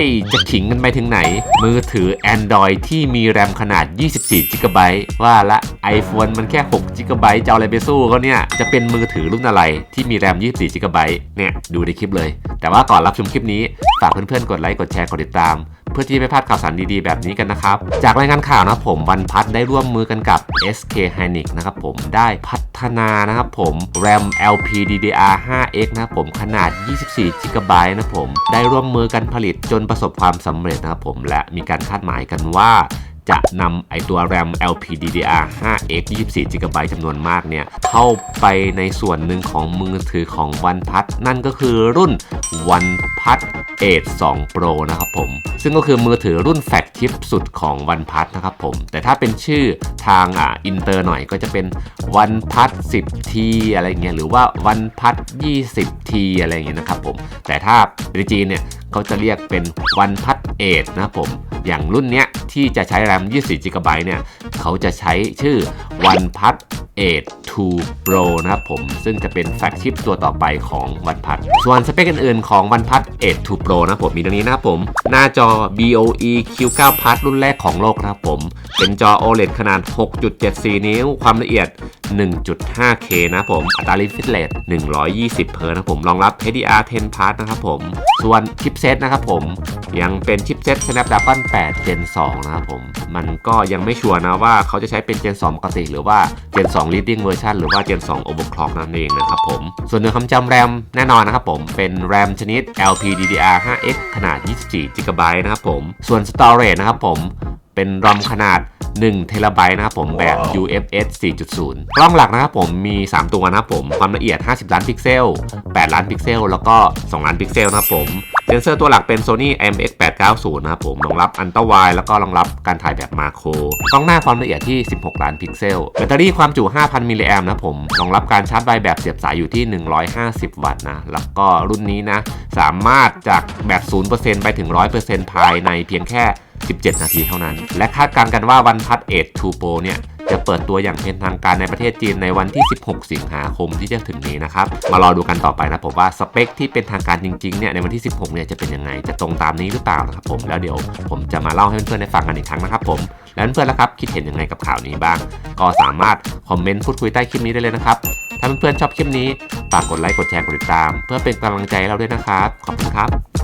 ยจะขิงกันไปถึงไหน มือถือ Android ที่มีแรมขนาด 24 g b ว่าละ iPhone มันแค่ 6 g b จะเอาอะไรไปสู้เขาเนี่ย จะเป็นมือถือรุ่นอะไรที่มีแรม 24 g b เนี่ย ดูในคลิปเลย แต่ว่าก่อนรับชมคลิปนี้ ฝากเพื่อนๆ กดไลค์ กดแชร์ กดติดตาม เพื่อที่ไม่พลาดข่าวสารดีๆ แบบนี้กันนะครับ จากรายงานข่าวนะผมวันพัฒได้ร่วมมือกันกับ SK h y n i c นะครับผมได้พัฒนานะครับผม RAM LPDDR 5X นะครับผมขนาด 24 g b นะผม ได้ร่วมมือกันผลิตจนประสบความสำเร็จนะครับผมและมีการคาดหมายกันว่า จะนำไอตัว RAM LPDDR 5X 24 GB จำนวนมากเนี่ย เข้าไปในส่วนหนึ่งของมือถือของ OnePlus นั่นก็คือรุ่น OnePlus 8 2 Pro นะครับผม ซึ่งก็คือมือถือรุ่นแฟลกชิปสุดของ OnePlus นะครับผม แต่ถ้าเป็นชื่อทางอ่าอินเตอร์หน่อยก็จะเป็น OnePlus 10T อะไรเงี้ยหรือว่า OnePlus 20T อะไรเงี้ยนะครับผม แต่ถ้าในจีนเนี่ยเขาจะเรียกเป็น OnePlus 8 นะครับผม อย่างรุ่นเนี้ย ที่จะใช้ RAM 24 GB เนี่ย เขาจะใช้ชื่อ OnePlus 8 2 Pro นะครับผม ซึ่งจะเป็นแฟลกชิปตัวต่อไปของ OnePlus ส่วนสเปคอื่นๆของ OnePlus 8 2 Pro นะครับผม มีดังนี้นะผม หน้าจอ BOE Q9 Plus รุ่นแรกของโลกนะครับผม เป็นจอ OLED ขนาด 6.74 นิ้ว ความละเอียด 1.5K นะครับผม อัตรา refresh rate 120 Hz นะครับผม รองรับ HDR10 Plus นะครับผม ส่วนชิปเซตนะครับผม ยังเป็นชิปเซต Snapdragon 8 Gen 2นะครับผม มันก็ยังไม่ชัวร์นะว่าเขาจะใช้เป็น Gen 2 ปกติหรือว่า Gen 2 Leading Version หรือว่า Gen 2 Overclock นั่นเองนะครับผม ส่วนเนื้อคำจำแรมแน่นอนนะครับผม เป็น RAM ชนิด LPDDR 5X ขนาด 24 GB นะครับผม ส่วน Storage นะครับผม เป็น ROM ขนาด 1เทราไบต์นะครับผมแบบ UFS 4.0 กล้องหลักนะครับผมมี 3 ตัวนะครับผมความละเอียด 50 ล้านพิกเซล 8 ล้านพิกเซล แล้วก็ 2 ล้านพิกเซลนะครับผมเซนเซอร์ตัวหลักเป็น Sony IMX 890 นะครับผมรองรับอันต r าวแล้วก็รองรับการถ่ายแบบมาโครกล้องหน้าความละเอียดที่ 16 ล้านพิกเซล แบตเตอรี่ความจุ 5,000 มิลลิแอมนะครับผมรองรับการชาร์จไวแบบเสียบสายอยู่ที่ 150 วัตต์นะ แล้วก็รุ่นนี้นะ สามารถจากแบต0%ไปถึง 100%ภายในเพียงแค่ 17 นาทีเท่านั้น และคาดการณ์กันว่าวันพัด8 2 Pro เนี่ยจะเปิดตัวอย่างเป็นทางการในประเทศจีนในวันที่ 16 สิงหาคมที่จะถึงนี้นะครับ มารอดูกันต่อไปนะผมว่าสเปคที่เป็นทางการจริงๆเนี่ยในวันที่ 16 เนี่ยจะเป็นยังไง จะตรงตามนี้หรือเปล่านะครับผม แล้วเดี๋ยวผมจะมาเล่าให้เพื่อนๆได้ฟังกันอีกครั้งนะครับผม แล้วเพื่อนๆล่ะครับคิดเห็นยังไงกับข่าวนี้บ้าง ก็สามารถคอมเมนต์พูดคุยใต้คลิปนี้ได้เลยนะครับ ถ้าเพื่อนๆชอบคลิปนี้ฝากกดไลค์ กดแชร์ กดติดตาม เพื่อเป็นกำลังใจเราด้วยนะครับ ขอบคุณครับ